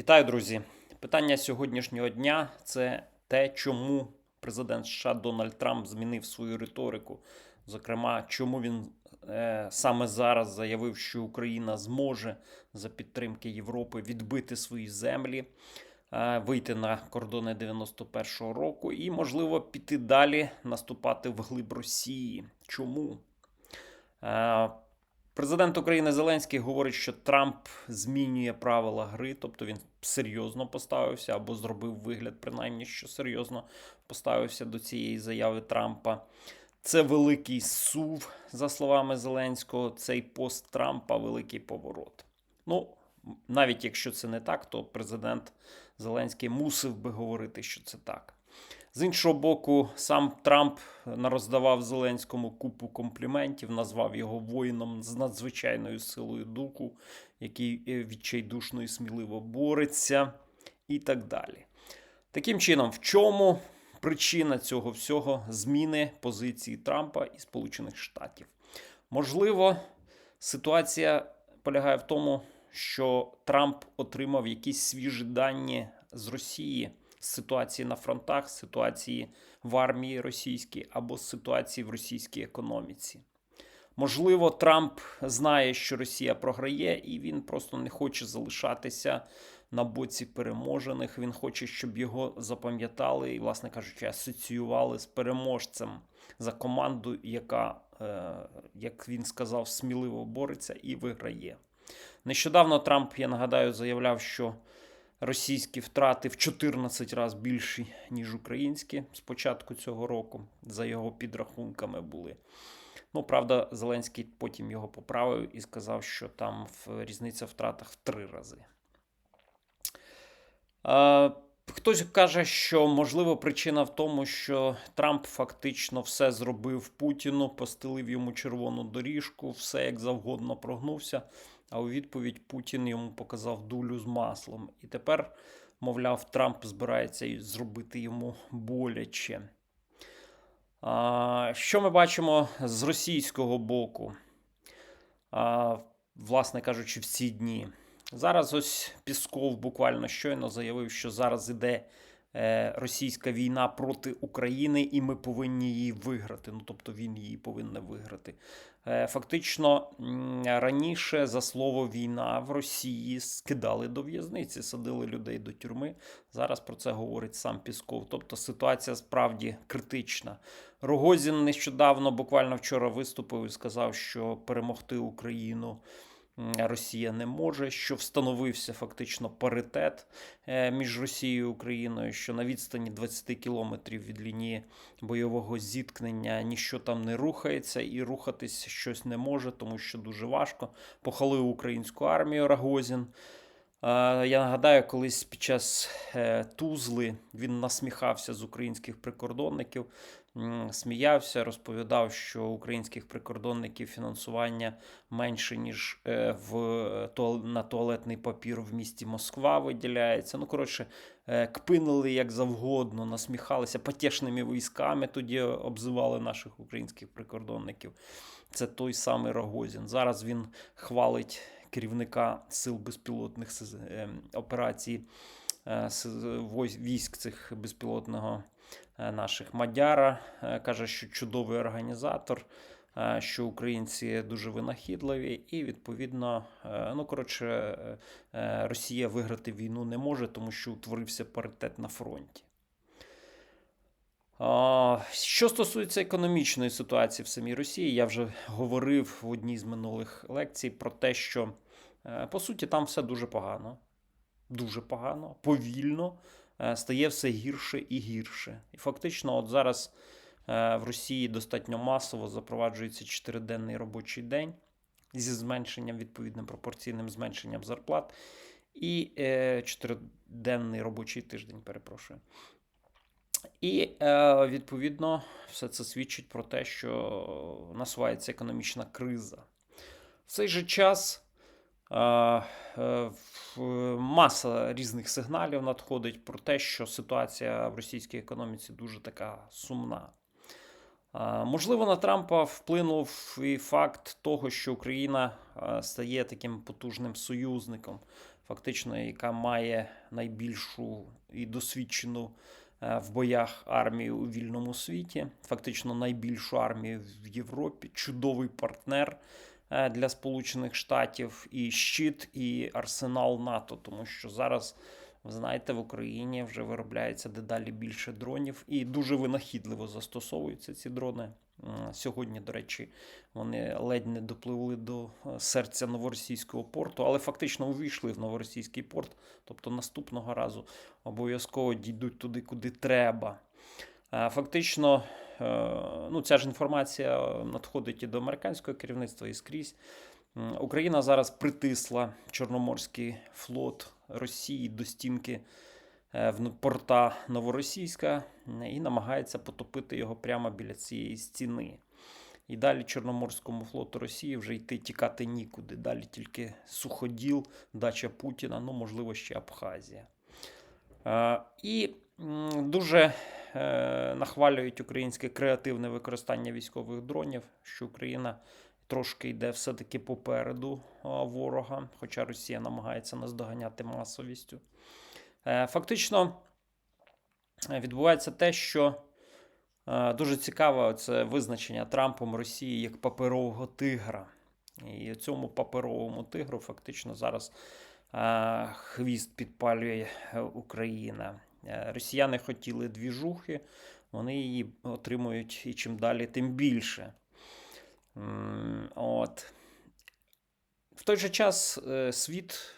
Вітаю, друзі! Питання сьогоднішнього дня це те, чому президент США Дональд Трамп змінив свою риторику. Зокрема, чому він е, саме зараз заявив, що Україна зможе за підтримки Європи відбити свої землі, е, вийти на кордони 91-го року і, можливо, піти далі, наступати в глиб Росії. Чому? Е, Президент України Зеленський говорить, що Трамп змінює правила гри, тобто він серйозно поставився або зробив вигляд, принаймні, що серйозно поставився до цієї заяви Трампа. Це великий сув, за словами Зеленського. Цей пост Трампа великий поворот. Ну, навіть якщо це не так, то президент Зеленський мусив би говорити, що це так. З іншого боку, сам Трамп нароздавав Зеленському купу компліментів, назвав його воїном з надзвичайною силою духу, який е, відчайдушно і сміливо бореться, і так далі. Таким чином, в чому причина цього всього зміни позиції Трампа і Сполучених Штатів? Можливо, ситуація полягає в тому, що Трамп отримав якісь свіжі дані з Росії з ситуації на фронтах, ситуації в армії російській або з ситуації в російській економіці. Можливо, Трамп знає, що Росія програє, і він просто не хоче залишатися на боці переможених. Він хоче, щоб його запам'ятали і, власне кажучи, асоціювали з переможцем за команду, яка, е, як він сказав, сміливо бореться і виграє. Нещодавно Трамп, я нагадаю, заявляв, що російські втрати в 14 разів більші, ніж українські з початку цього року, за його підрахунками були. Ну, правда, Зеленський потім його поправив і сказав, що там різниця в втратах в три рази. Е, Хтось каже, що можливо причина в тому, що Трамп фактично все зробив Путіну, постелив йому червону доріжку, все як завгодно прогнувся. А у відповідь Путін йому показав дулю з маслом. І тепер, мовляв, Трамп збирається зробити йому боляче. А, що ми бачимо з російського боку? А, власне кажучи, в ці дні. Зараз ось Пісков буквально щойно заявив, що зараз іде е, російська війна проти України, і ми повинні її виграти. Ну тобто він її повинен виграти. Е, Фактично раніше за слово війна в Росії скидали до в'язниці, садили людей до тюрми. Зараз про це говорить сам Пісков. Тобто ситуація справді критична. Рогозін нещодавно, буквально вчора, виступив і сказав, що перемогти Україну. Росія не може, що встановився фактично паритет е, між Росією і Україною, що на відстані 20 кілометрів від лінії бойового зіткнення ніщо там не рухається, і рухатись щось не може, тому що дуже важко. Похвалив українську армію Рагозін. Я нагадаю, колись під час е, Тузли він насміхався з українських прикордонників, сміявся, розповідав, що українських прикордонників фінансування менше, ніж е, в туал- на туалетний папір в місті Москва виділяється. Ну, коротше, е, кпинили як завгодно, насміхалися потішними військами, тоді обзивали наших українських прикордонників. Це той самий Рогозін. Зараз він хвалить керівника сил безпілотних операцій е, військ цих безпілотного е, наших Мадяра. Е, Каже, що чудовий організатор, е, що українці дуже винахідливі, і відповідно, е, ну коротше, е, е, Росія виграти війну не може, тому що утворився паритет на фронті. Що стосується економічної ситуації в самій Росії, я вже говорив в одній з минулих лекцій про те, що е, по суті там все дуже погано, дуже погано, повільно е, стає все гірше і гірше. І фактично, от зараз е, в Росії достатньо масово запроваджується чотириденний робочий день зі зменшенням, відповідним пропорційним зменшенням зарплат, і е, чотириденний робочий тиждень, перепрошую. І е, відповідно все це свідчить про те, що насувається економічна криза. В цей же час е, е, в- маса різних сигналів надходить про те, що ситуація в російській економіці дуже така сумна. Е, Можливо, на Трампа вплинув і факт того, що Україна е, стає таким потужним союзником. фактично, яка має найбільшу і досвідчену е, в боях армію у вільному світі, фактично найбільшу армію в Європі, чудовий партнер е, для Сполучених Штатів, і щит, і арсенал НАТО, тому що зараз. Ви знаєте, в Україні вже виробляється дедалі більше дронів і дуже винахідливо застосовуються ці дрони. Сьогодні, до речі, вони ледь не допливли до е, серця новоросійського порту, але фактично увійшли в новоросійський порт. Тобто наступного разу обов'язково дійдуть туди, куди треба. Е, Фактично, е, ну, ця ж інформація надходить і до американського керівництва і скрізь. Україна зараз притисла Чорноморський флот Росії до стінки е, в порта Новоросійська і намагається потопити його прямо біля цієї стіни. І далі Чорноморському флоту Росії вже йти тікати нікуди. Далі тільки суходіл, дача Путіна, ну, можливо, ще Абхазія. Е, І дуже е, нахвалюють українське креативне використання військових дронів, що Україна трошки йде все-таки попереду ворога, хоча Росія намагається наздоганяти масовістю. Е, Фактично е, відбувається те, що е, дуже цікаве це визначення Трампом Росії як паперового тигра. І цьому паперовому тигру фактично зараз е, хвіст підпалює е, Україна. Е, Росіяни хотіли двіжухи, вони її отримують і чим далі, тим більше. От. В той же час е, світ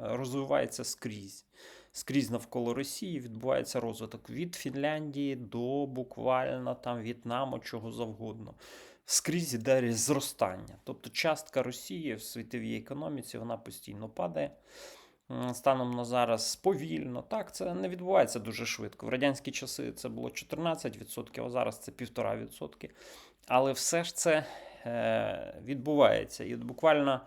розвивається скрізь. Скрізь навколо Росії відбувається розвиток від Фінляндії до буквально там В'єтнаму, чого завгодно. Скрізь іде зростання. Тобто частка Росії в світовій економіці вона постійно падає. Станом на зараз повільно. Так, це не відбувається дуже швидко. В радянські часи це було 14%, а зараз це 1,5%. Але все ж це е, відбувається. І буквально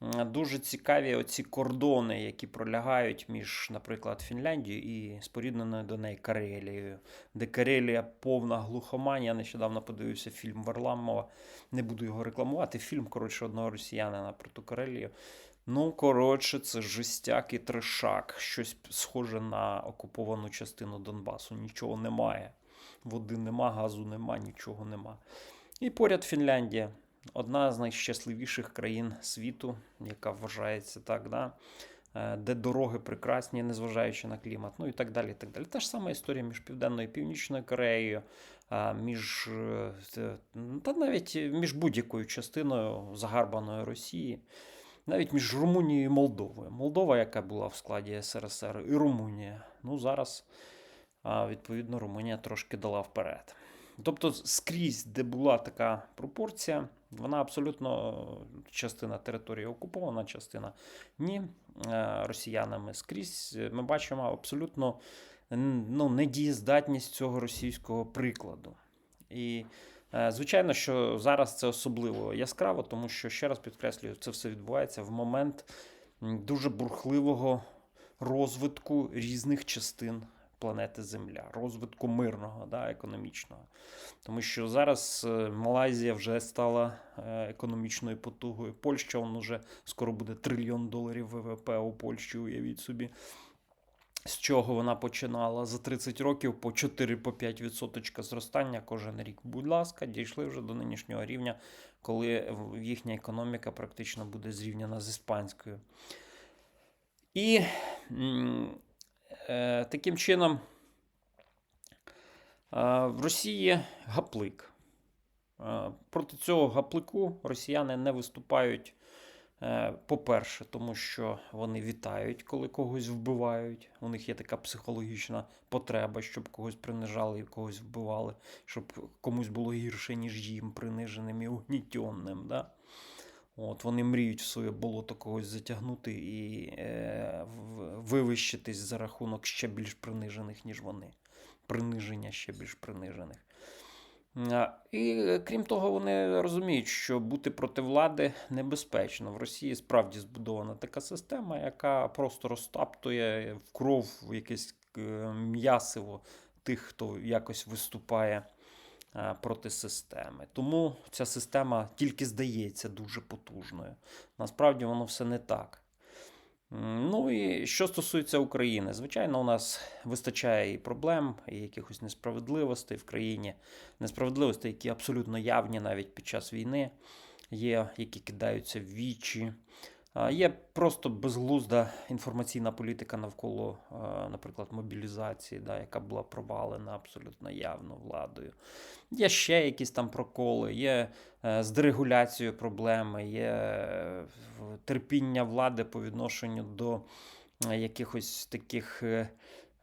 дуже цікаві оці кордони, які пролягають між, наприклад, Фінляндією і спорідненою до неї Карелією, де Карелія повна глухомань. Я нещодавно подивився фільм Варламова. Не буду його рекламувати. Фільм, коротше, одного росіянина про ту Карелію. Ну, коротше, це жестяк і трешак. Щось схоже на окуповану частину Донбасу. Нічого немає. Води нема, газу нема, нічого нема. І поряд Фінляндія, одна з найщасливіших країн світу, яка вважається так, да? е, де дороги прекрасні, незважаючи на клімат, ну і так далі. так далі. Та ж сама історія між Південною і Північною Кореєю, між, е, та навіть між будь-якою частиною загарбаної Росії. Навіть між Румунією і Молдовою. Молдова, яка була в складі СРСР, і Румунія. Ну, зараз, відповідно, Румунія трошки дала вперед. Тобто, скрізь, де була така пропорція, вона абсолютно частина території окупована, частина ні. Е, Росіянами скрізь ми бачимо абсолютно ну, недієздатність цього російського прикладу. І Е, Звичайно, що зараз це особливо яскраво, тому що, ще раз підкреслюю, це все відбувається в момент дуже бурхливого розвитку різних частин планети Земля, розвитку мирного, да, економічного. Тому що зараз е, Малайзія вже стала е, економічною потугою. Польща он уже скоро буде трильйон доларів ВВП у Польщі, уявіть собі. З чого вона починала за 30 років по 4-5% зростання кожен рік. Будь ласка, дійшли вже до нинішнього рівня, коли їхня економіка практично буде зрівняна з іспанською. І таким чином е, в Росії гаплик. Е, Проти цього гаплику росіяни не виступають. Е, По-перше, тому що вони вітають, коли когось вбивають. У них є така психологічна потреба, щоб когось принижали і когось вбивали, щоб комусь було гірше, ніж їм, приниженим і угнітенним. Да? От, вони мріють в своє болото когось затягнути і е, вивищитись за рахунок ще більш принижених, ніж вони. Приниження ще більш принижених. І е, крім того, вони розуміють, що бути проти влади небезпечно. В Росії справді збудована така система, яка просто розтаптує в кров якесь е, м'ясиво тих, хто якось виступає проти системи. Тому ця система тільки здається дуже потужною. Насправді воно все не так. Ну і що стосується України, звичайно, у нас вистачає і проблем, і якихось несправедливостей в країні, несправедливостей, які абсолютно явні навіть під час війни, є, які кидаються в вічі. Є просто безглузда інформаційна політика навколо, наприклад, мобілізації, да, яка була провалена абсолютно явно владою. Є ще якісь там проколи, є е, з дерегуляцією проблеми, є е, терпіння влади по відношенню до е, якихось таких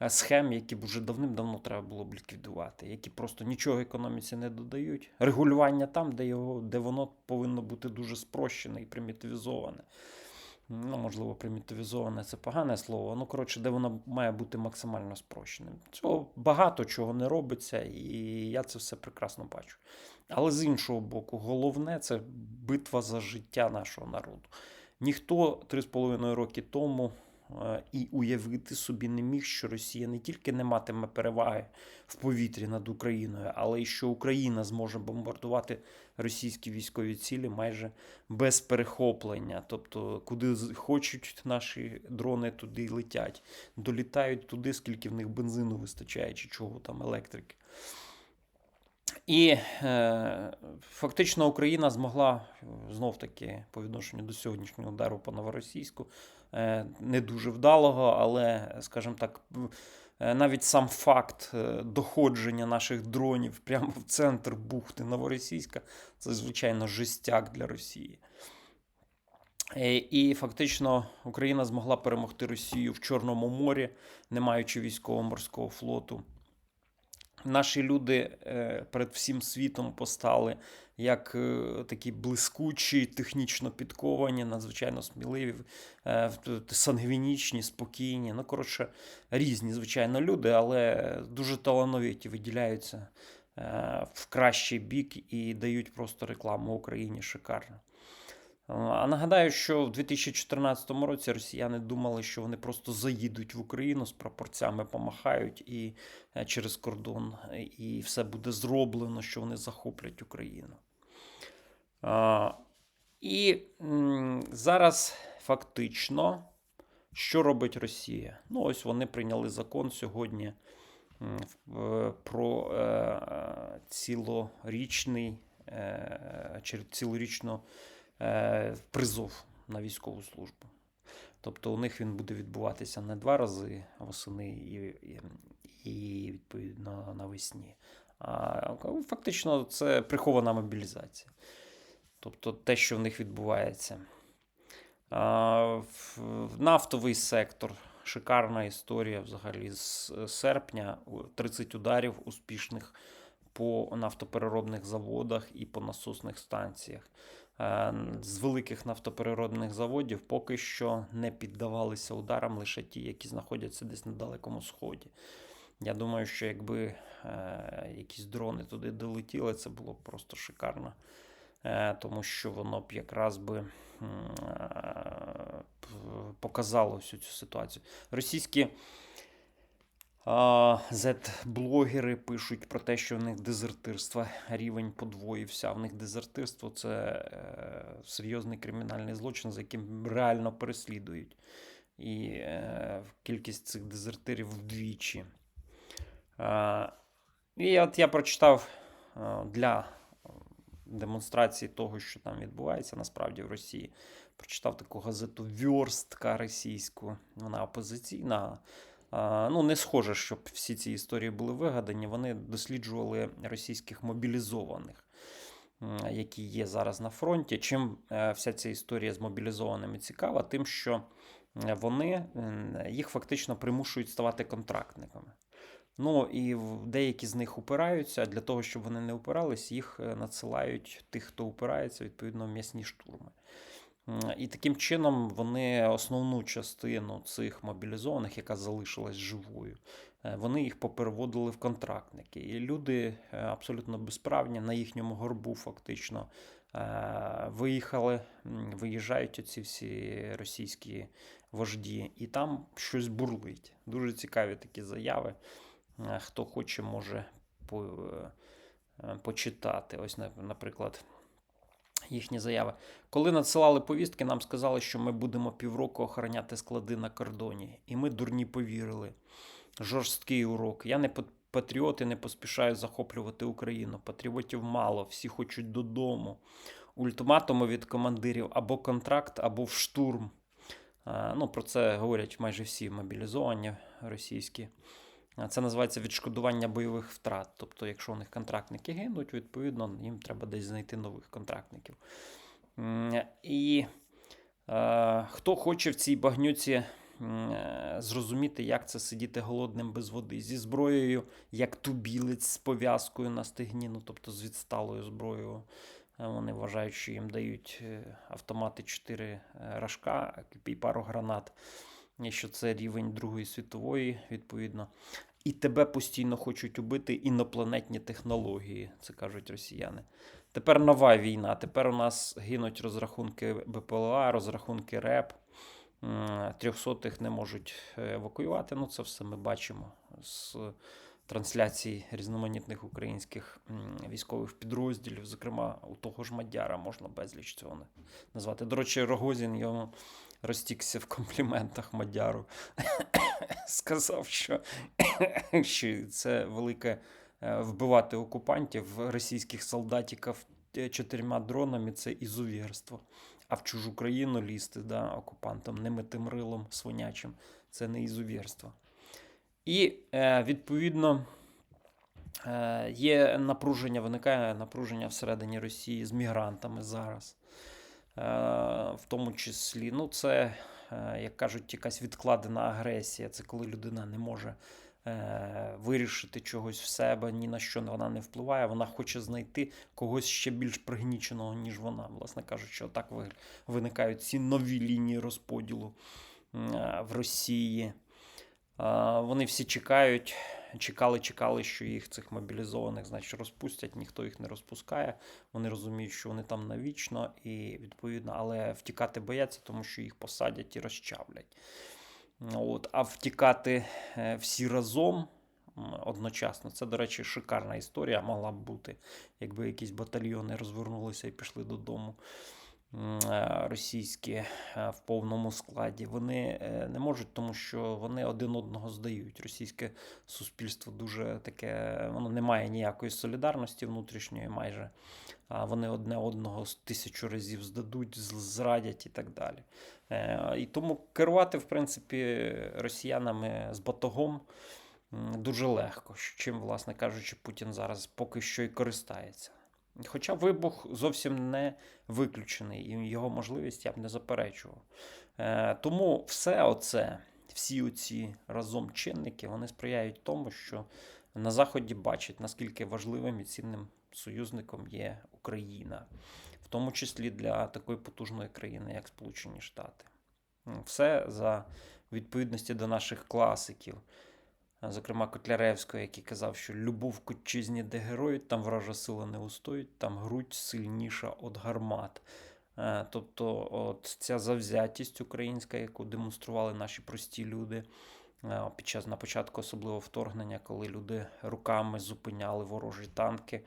схем, які б вже давним-давно треба було б ліквідувати, які просто нічого економіці не додають. Регулювання там, де, його, де воно повинно бути дуже спрощене і примітивізоване. Ну, можливо, примітивізоване це погане слово. Ну, коротше, де воно має бути максимально спрощеним. Цього багато чого не робиться, і я це все прекрасно бачу. Але з іншого боку, головне це битва за життя нашого народу. Ніхто 3,5 роки тому і уявити собі не міг, що Росія не тільки не матиме переваги в повітрі над Україною, але й що Україна зможе бомбардувати російські військові цілі майже без перехоплення. Тобто, куди хочуть наші дрони, туди й летять. Долітають туди, скільки в них бензину вистачає, чи чого там електрики. І е, фактично Україна змогла знов таки по відношенню до сьогоднішнього удару по новоросійську, е, не дуже вдалого, але, скажімо так, е, навіть сам факт е, доходження наших дронів прямо в центр бухти Новоросійська це, звичайно, жестяк для Росії. Е, І фактично Україна змогла перемогти Росію в Чорному морі, не маючи військово-морського флоту. Наші люди е, перед всім світом постали як е, такі блискучі, технічно підковані, надзвичайно сміливі, е, сангвінічні, спокійні. Ну, коротше, різні, звичайно, люди, але дуже талановиті виділяються в кращий бік і дають просто рекламу Україні шикарно. А нагадаю, що в 2014 році росіяни думали, що вони просто заїдуть в Україну з прапорцями, помахають і е, через кордон, е, і все буде зроблено, що вони захоплять Україну. І зараз фактично, що робить Росія? Ну, ось вони прийняли закон сьогодні про е, цілорічний, цілорічну призов на військову службу. Тобто у них він буде відбуватися не два рази восени і, і, відповідно навесні. А фактично це прихована мобілізація. Тобто те, що в них відбувається. А, нафтовий сектор. Шикарна історія взагалі з серпня. 30 ударів успішних по нафтопереробних заводах і по насосних станціях. Е, З великих нафтопереробних заводів поки що не піддавалися ударам лише ті, які знаходяться десь на Далекому Сході. Я думаю, що якби е, якісь дрони туди долетіли, це було б просто шикарно. Е, тому що воно б якраз би показало всю цю ситуацію. Російські а, Z-блогери пишуть про те, що в них дезертирства рівень подвоївся. В них дезертирство це е, серйозний кримінальний злочин, за яким реально переслідують. І е, кількість цих дезертирів вдвічі. І от я прочитав е, для демонстрації того, що там відбувається насправді в Росії. Прочитав таку газету Вьорстка російську. Вона опозиційна. Ну, не схоже, щоб всі ці історії були вигадані. Вони досліджували російських мобілізованих, які є зараз на фронті. Чим е, вся ця історія з мобілізованими цікава, тим, що вони їх фактично примушують ставати контрактниками. Ну і деякі з них упираються. Для того, щоб вони не упирались, їх е, надсилають тих, хто упирається, відповідно, в м'ясні штурми. І таким чином вони основну частину цих мобілізованих, яка залишилась живою, е, вони їх попереводили в контрактники. І люди е, абсолютно безправні на їхньому горбу, фактично е, виїхали, виїжджають оці всі російські вожді, і там щось бурлить. Дуже цікаві такі заяви. Хто хоче, може по, почитати. Ось, наприклад, їхні заяви. Коли надсилали повістки, нам сказали, що ми будемо півроку охороняти склади на кордоні. І ми дурні повірили. Жорсткий урок. Я не пат- патріот і не поспішаю захоплювати Україну. Патріотів мало, всі хочуть додому. Ультиматуми від командирів або контракт, або в штурм. Е, Ну, про це говорять майже всі мобілізовані російські. Це називається відшкодування бойових втрат. Тобто, якщо у них контрактники гинуть, відповідно, їм треба десь знайти нових контрактників. І е, хто хоче в цій багнюці е, зрозуміти, як це сидіти голодним без води, зі зброєю, як тубілець з пов'язкою на стегні, ну, тобто з відсталою зброєю. Е, Вони вважають, що їм дають е, автомати 4 рожка і пару гранат, що це рівень Другої світової, відповідно. І тебе постійно хочуть убити інопланетні технології, це кажуть росіяни. Тепер нова війна. Тепер у нас гинуть розрахунки БПЛА, розрахунки РЕП. Трьохсотих не можуть е, евакуювати. Ну, це все ми бачимо з трансляцій різноманітних українських військових підрозділів. Зокрема, у того ж Мадяра можна безліч цього назвати. До речі, Рогозін йому розтікся в компліментах Мадяру. Сказав, що, що це велике е, вбивати окупантів, російських солдатиків е, чотирма дронами це ізувірство. А в чужу країну лізти да, окупантам, немитим рилом свинячим, це не ізувірство. І е, відповідно є напруження, виникає напруження всередині Росії з мігрантами зараз. Е, в тому числі, ну, це, е, як кажуть, якась відкладена агресія. Це коли людина не може е, вирішити чогось в себе, ні на що вона не впливає. Вона хоче знайти когось ще більш пригніченого, ніж вона. Власне кажучи, отак ви- виникають ці нові лінії розподілу в Росії. Вони всі чекають, чекали, чекали, що їх цих мобілізованих, значить, розпустять. Ніхто їх не розпускає. Вони розуміють, що вони там навічно, і відповідно, але втікати бояться, тому що їх посадять і розчавлять. От, а втікати е, всі разом одночасно. Це, до речі, шикарна історія могла б бути, якби якісь батальйони розвернулися і пішли додому. Е, Російські е, в повному складі. Вони е, не можуть, тому що вони один одного здають. Російське суспільство дуже таке, воно не має ніякої солідарності внутрішньої майже. Вони одне одного з тисячу разів здадуть, зрадять і так далі. І тому керувати, в принципі, росіянами з батогом дуже легко, чим, власне кажучи, Путін зараз поки що і користається. Хоча вибух зовсім не виключений, і його можливість я б не заперечував. Е, тому все оце, всі оці разом чинники, вони сприяють тому, що на Заході бачать, наскільки важливим і цінним союзником є Україна, в тому числі для такої потужної країни, як Сполучені Штати. Все за відповідності до наших класиків. Зокрема, Котляревського, який казав, що любов к отчизні, де героїть, там вража сила не устоїть, там грудь сильніша від гармат. Тобто, от ця завзятість українська, яку демонстрували наші прості люди під час на початку особливо вторгнення, коли люди руками зупиняли ворожі танки,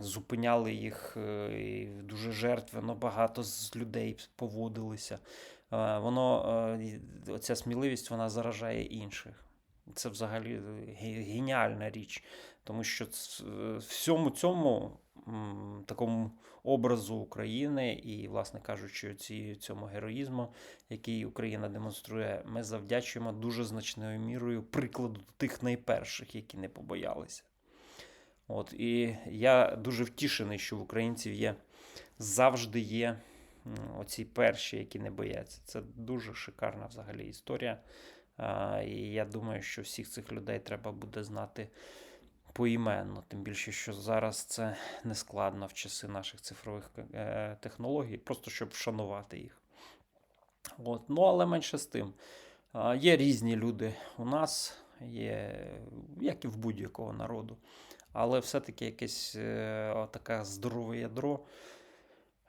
зупиняли їх е, і дуже жертвенно багато з людей поводилися. Воно, е, і оця сміливість вона заражає інших. Це взагалі геніальна річ, тому що е, всьому цьому такому образу України і, власне кажучи, ці, цьому героїзму, який Україна демонструє, ми завдячуємо дуже значною мірою прикладу тих найперших, які не побоялися. От, і я дуже втішений, що в українців є завжди є оці перші, які не бояться. Це дуже шикарна взагалі історія. І я думаю, що всіх цих людей треба буде знати поіменно. Тим більше, що зараз це не складно в часи наших цифрових е, технологій, просто щоб вшанувати їх. От. Ну, але менше з тим. Є різні люди у нас, є, як і в будь-якого народу. Але все-таки якесь е, таке здорове ядро.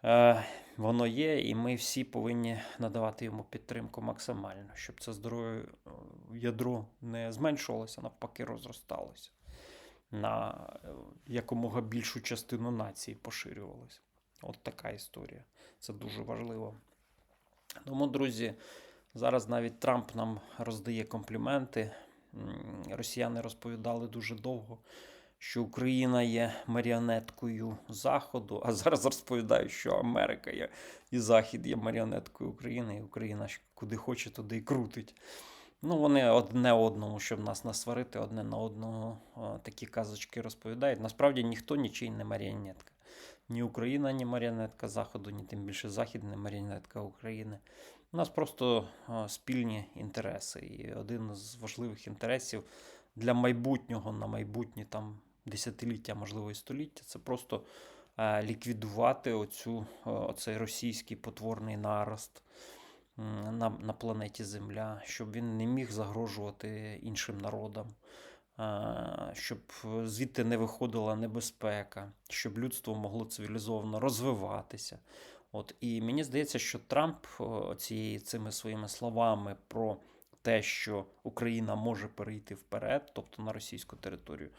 Е, воно є, і ми всі повинні надавати йому підтримку максимально, щоб це здорове е, ядро не зменшувалося, навпаки, розросталося. На е, якомога більшу частину нації поширювалося. От така історія. Це дуже важливо. Тому, друзі, зараз навіть Трамп нам роздає компліменти. Росіяни розповідали дуже довго, що Україна є маріонеткою Заходу, а зараз розповідають, що Америка є і Захід є маріонеткою України, і Україна куди хоче, туди і крутить. Ну, вони одне одному, щоб нас насварити, одне на одного такі казочки розповідають. Насправді ніхто нічий не маріонетка. Ні Україна, ні маріонетка Заходу, ні тим більше Захід не маріонетка України. У нас просто спільні інтереси. І один з важливих інтересів для майбутнього на майбутні там десятиліття, можливо, і століття, це просто е, ліквідувати оцю, оцей російський потворний нарост на, на планеті Земля, щоб він не міг загрожувати іншим народам, е, щоб звідти не виходила небезпека, щоб людство могло цивілізовано розвиватися. От, і мені здається, що Трамп цієї, цими своїми словами про те, що Україна може перейти вперед, тобто на російську територію,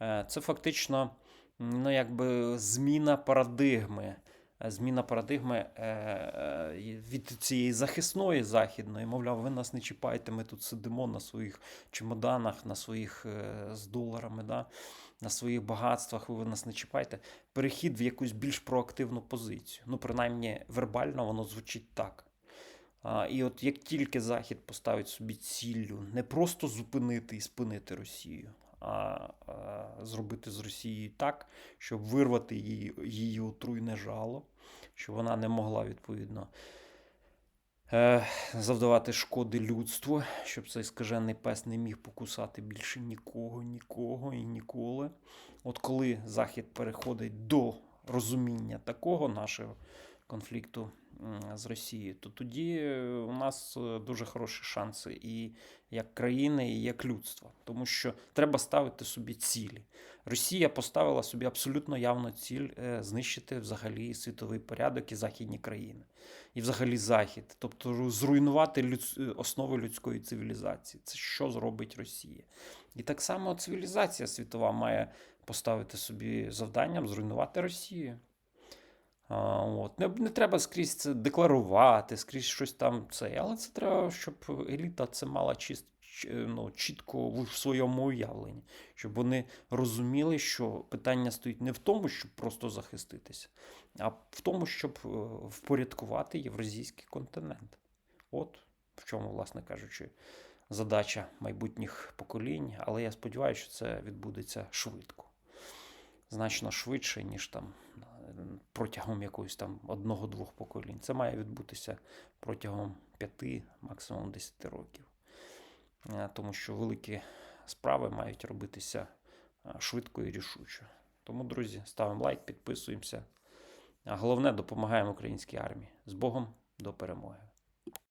е, це фактично ну, якби зміна парадигми. Е, Зміна парадигми е, від цієї захисної західної, мовляв, ви нас не чіпайте, ми тут сидимо на своїх чемоданах, на своїх з доларами, да, на своїх багатствах, ви нас не чіпайте. Перехід в якусь більш проактивну позицію. Ну, принаймні, вербально воно звучить так. І от як тільки Захід поставить собі ціллю не просто зупинити і спинити Росію, а, а зробити з Росією так, щоб вирвати її, її отруйне жало, щоб вона не могла відповідно е, завдавати шкоди людству, щоб цей скажений пес не міг покусати більше нікого, нікого і ніколи. От коли Захід переходить до розуміння такого нашого конфлікту з Росією, то тоді е, у нас е, дуже хороші шанси і як країни, і як людства. Тому що треба ставити собі цілі. Росія поставила собі абсолютно явно ціль е, знищити взагалі світовий порядок і західні країни, і взагалі Захід, тобто зруйнувати основи людської цивілізації. Це що зробить Росія? І так само цивілізація світова має поставити собі завданням зруйнувати Росію. От. Не, не треба скрізь це декларувати, скрізь щось там це. Але це треба, щоб еліта це мала чіст, ч- ну, чітко в своєму уявленні, щоб вони розуміли, що питання стоїть не в тому, щоб просто захиститися, а в тому, щоб е, впорядкувати євразійський континент. От в чому, власне кажучи, задача майбутніх поколінь. Але я сподіваюся, що це відбудеться швидко значно швидше, ніж там протягом якогось там одного-двох поколінь. Це має відбутися протягом п'яти, максимум 10 років. Е, Тому що великі справи мають робитися е, швидко і рішуче. Тому, друзі, ставимо лайк, підписуємося. А головне, допомагаємо українській армії. З Богом до перемоги!